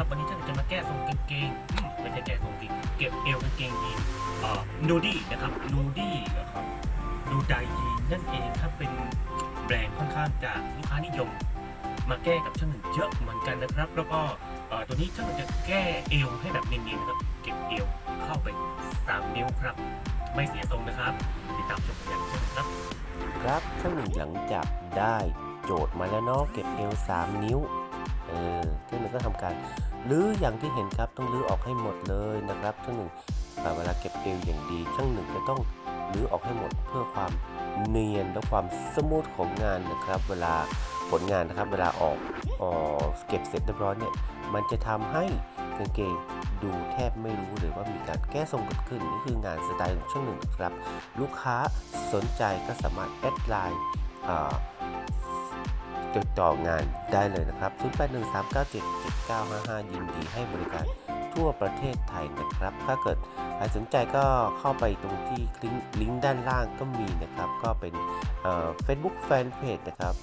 นะครับ วันนี้ช่าจะมาแก้ทรงกางเกงไม่ใช่แก้ทรงกางเกงเก็บเอวกางเกงยีนเอ่อนูดี้นะครับนูดี้นะครับนูไดยีนนั่นเองครับเป็นแบรนด์ค่อนข้างจะลูกค้านิยม มาแก้กับช่างหนึ่งเยอะเหมือนกันนะครับ แล้วก็ตัวนี้ช่างหนึ่งจะแก้เอวให้แบบเนียนๆนะครับเก็บเอวเข้าไป 3 นิ้วครับ ไม่เสียทรงนะครับติดตามชมกันอย่างเช่นครับ ครับช่างหนึ่งหลังจากได้โจทย์มาแล้วเนาะเก็บเอว 3 นิ้ว ก็ทำการลื้ออย่างที่เห็นครับต้องลื้อออกให้หมดเลยนะครับช่างหนึ่งอ่เวลาเก็บเอวอย่างดีช่างหนึ่งจะต้องลื้อออกให้หมดเพื่อความเนียนและความสมูทของงานนะครับ เวลาผลงานนะครับ เวลาออกเออเก็บเสร็จเรียบร้อยเนี่ยมันจะทำให้กางเกงดูแทบไม่รู้เลยว่ามีการแก้ทรงเกิดขึ้นนี่คืองานสไตล์ของช่างหนึ่งครับ ลูกค้าสนใจก็สามารถแอดไลน์ ติดต่องานได้เลยนะครับ 0813977955 ยินดีให้บริการทั่วประเทศไทยนะครับ ถ้าเกิดใครสนใจก็เข้าไปตรงที่ลิงก์ลิงก์ด้านล่างก็มีนะครับ ก็เป็นเฟซบุ๊กแฟนเพจนะครับ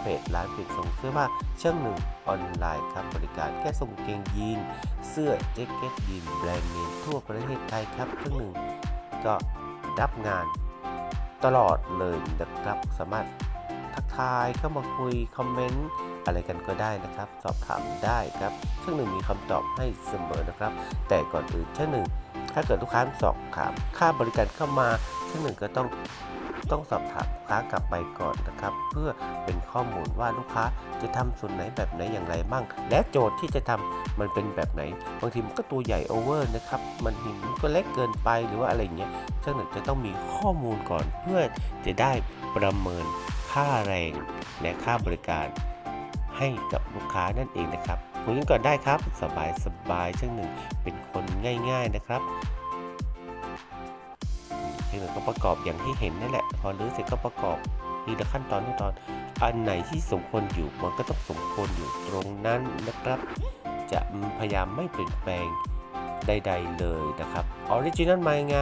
เพจร้านเปลี่งเสื้อผ้าช่างหนึ่งออนไลน์ครับบริการแก้ทรงเกงยีน เสื้อแจ็คเก็ตยีนแบรนด์เนมทั่วประเทศไทยครับช่างหนึ่งก็รับงานตลอดเลยนะครับสามารถ ทักทายเข้ามาคุยคอมเมนต์อะไรกันก็ได้นะครับ สอบถามได้ครับช่างหนึ่งมีคำตอบให้เสมอนะครับ แต่ก่อนอื่นช่างหนึ่งถ้าเกิดลูกค้าสอบถามค่าบริการเข้ามาช่างหนึ่งก็ต้องต้องสอบถามลูกค้ากลับไปก่อนนะครับ เพื่อเป็นข้อมูลว่าลูกค้าจะทำส่วนไหนแบบไหนอย่างไรบ้าง และโจทย์ที่จะทำมันเป็นแบบไหน บางทีมันก็ตัวใหญ่โอเวอร์นะครับ มันทีมันก็เล็กเกินไปหรือว่าอะไรเงี้ยช่างหนึ่งจะต้องมีข้อมูลก่อนเพื่อจะได้ประเมิน ค่าแรงและค่าบริการให้กับลูกค้านั่นเองนะครับคุยกันก่อนได้ครับสบายสบายช่างหนึ่งเป็นคนง่าย ๆนะครับช่างหนึ่งก็ประกอบอย่างที่เห็นนั่นแหละ พอรื้อเสร็จก็ประกอบทีละขั้นตอนขั้นตอน อันไหนที่สมควรอยู่มันก็ต้องสมควรอยู่ตรงนั้นนะครับ จะพยายามไม่เปลี่ยนแปลงใด ๆ เลยนะครับออริจินัลมายังไง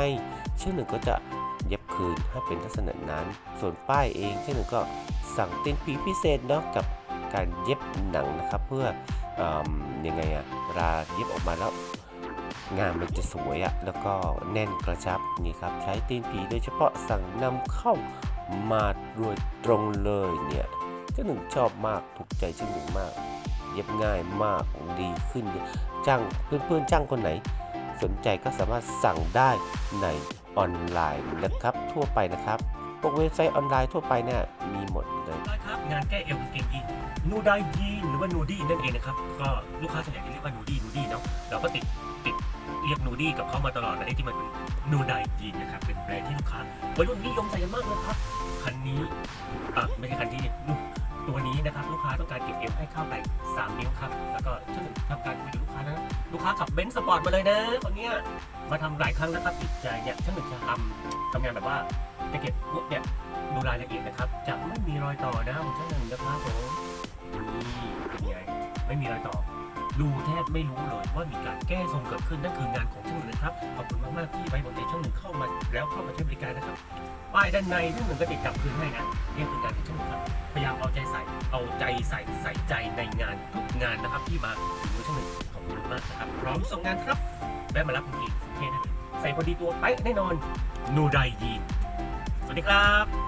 ช่างหนึ่งก็จะ เย็บคืนให้เป็นลักษณะนั้น ส่วนป้ายเองช่หนึ่งก็สั่งตินปีพิเศษเนาะกับการเย็บหนังนะครับ เพื่ออยังไงอะเวลาเย็บออกมาแล้วงานมันจะสวยอะแล้วก็แน่นกระชับนี่ครับใช้ตีนผีโดยเฉพาะสั่งนำเข้ามาโดยตรงเลยเนี่ยเจ้าหนึ่งชอบมากถูกใจเจ้าหนึ่งมาก เย็บง่ายมากดีขึ้นจ้างเพื่อนๆจ้างคนไหน สนใจก็สามารถสั่งได้ในออนไลน์นะครับทั่วไปนะครับพวกเว็บไซต์ออนไลน์ทั่วไปเนี่ยมีหมดเลยครับงานแก้เอวกางเกงยีนนูไดยีนหรือว่านูดี้นั่นเองนะครับ ก็ลูกค้าส่วนใหญ่จะเรียกว่านูดี้นูดี้เนาะเราก็ติดติดเรียกนูดี้กับเขามาตลอดนะไอ้ที่มันเป็นนูไดยีนนะครับเป็นแบรนด์ที่ลูกค้าวัยรุ่นนิยมใส่กันมากเลยครับคันนี้อะไม่ใช่คันที่ตัวนี้นะครับลูกค้าต้องการเก็บเอวให้เข้าไป3นิ้วครับแล้วก็ช่างหนึ่งทำการคุยกับลูกค้านะ ลูกค้าขับเบนซ์สปอร์ตมาเลยนะคนเนี้ยมาทำหลายครั้งนะครับติดใจเนี่ยช่างหนึ่งจะทำทำงานแบบว่าจะเก็บพวกเนี่ยดูรายละเอียดนะครับจะไม่มีรอยต่อนะของช่างหนึ่งนะครับผมนี่เป็นไงไม่มีรอยต่อ ดูแทบไม่รู้เลยว่ามีการแก้ทรงเกิดขึ้นนั่นคืองานของช่างหนึ่งนะครับขอบคุณมากๆที่ไว้วางใจช่างหนึ่งเข้ามาแล้วเข้ามาใช้บริการนะครับป้ายด้านในช่างหนึ่งก็ติดกลับคืนให้นะนี่คืองานของช่างหนึ่งครับพยายามเอาใจใส่เอาใจใส่ใส่ใจในงานทุกงานนะครับที่มาถึงมือช่างหนึ่ง คุณมาครับพร้อมส่งงานครับแวะมารับคุณอีกเท่ได้เลยใส่พอดีตัวไปแน่นอน นูไดยีนสวัสดีครับ